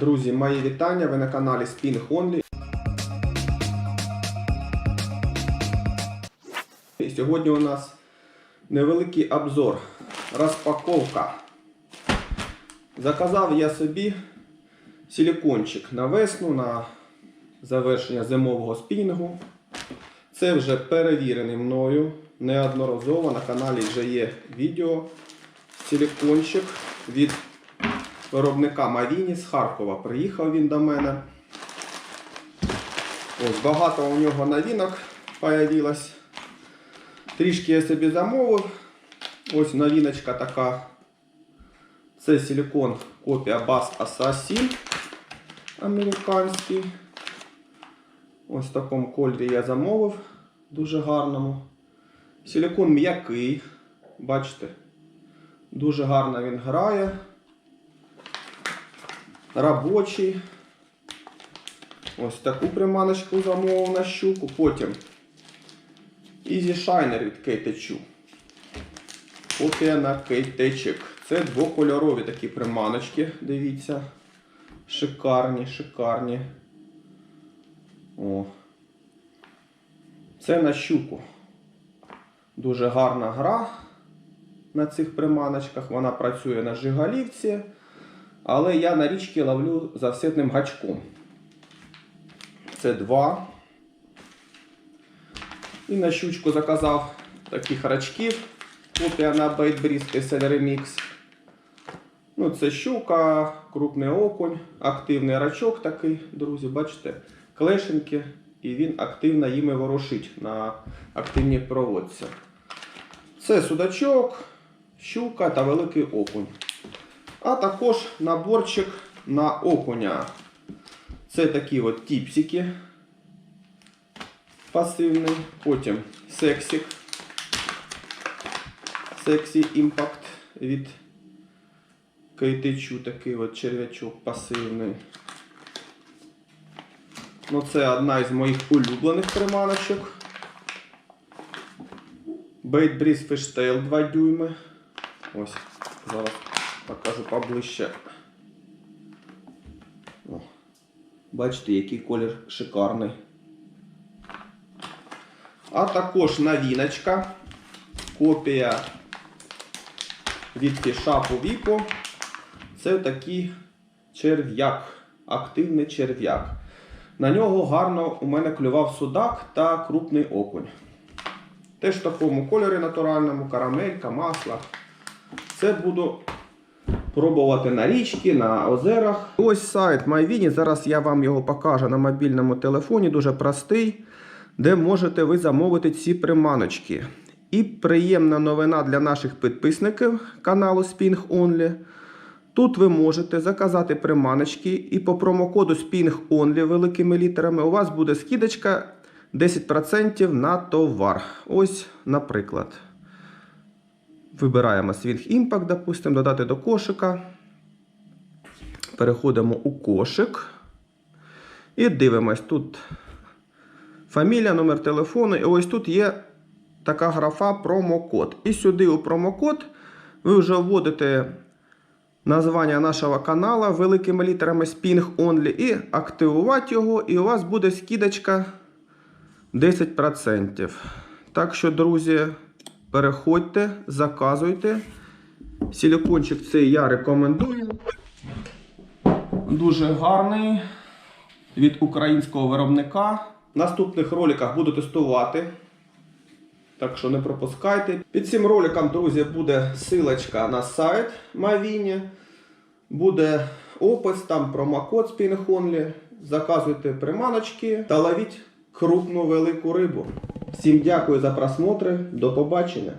Друзі, мої вітання. Ви на каналі Spin Only. І сьогодні у нас невеликий обзор. Розпаковка. Заказав я собі силикончик на весну, на завершення зимового спінгу. Це вже перевірений мною неодноразово. На каналі вже є відео. Силикончик від виробника Мавіні з Харкова. Приїхав він до мене. Ось багато у нього новинок появилось. Трішки я собі замовив. Ось новиночка така. Це силикон копія Bass Assassin американський. Ось в такому кольорі я замовив. Дуже гарному. Силикон м'який. Бачите? Дуже гарно він грає. Робочий. Ось таку приманочку замовив на щуку. Потім Easy Shiner від Кейтечу. Копія на кейтечик. Це двокольорові такі приманочки. Дивіться. Шикарні, шикарні. О. Це на щуку. Дуже гарна гра на цих приманочках. Вона працює на жигалівці. Але я на річці ловлю завсетним гачком. Це два. І на щучку заказав таких рачків. Копія на Bait Breeze SL Remix. Ну, це щука, крупний окунь, активний рачок такий, друзі, бачите, клешеньки. І він активно їми ворушить на активній проводці. Це судачок, щука та великий окунь. А також наборчик на окуня. Це такі от тіпсики. Пасивний. Потім сексик. Сексі імпакт від Кейтичу такий от черв'ячок пасивний. Ну, це одна із моїх улюблених приманочок. Breeze Fishtail 2 дюйми. Ось, зараз покажу поближче. О, бачите, який колір шикарний. А також новіночка. Копія від Фішапу Віпо. Це такий черв'як, активний черв'як. На нього гарно у мене клював судак та крупний окунь. Теж в такому кольорі натуральному, карамелька, масло. Це буду пробувати на річці, на озерах. Ось сайт MyVini. Зараз я вам його покажу на мобільному телефоні, дуже простий, де можете ви замовити ці приманочки. І приємна новина для наших підписників каналу Sping Only. Тут ви можете заказати приманочки і по промокоду Sping Only великими літерами у вас буде скидочка 10% на товар. Ось, наприклад. Вибираємо Swing Impact, допустимо, додати до кошика. Переходимо у кошик. І дивимось. Тут фамілія, номер телефону. І ось тут є така графа промокод. І сюди у промокод ви вже вводите названня нашого каналу великими літерами Sping Only і активувати його, і у вас буде скидочка 10%. Так що, друзі, переходьте, заказуйте. Силикончик цей я рекомендую. Дуже гарний від українського виробника. В наступних роликах буду тестувати. Так що не пропускайте. Під цим роликом, друзі, буде силочка на сайт Мавіні. Буде опис, там промокод Spin Only. Заказуйте приманочки та ловіть крупну велику рибу. Всім дякую за просмотри. До побачення.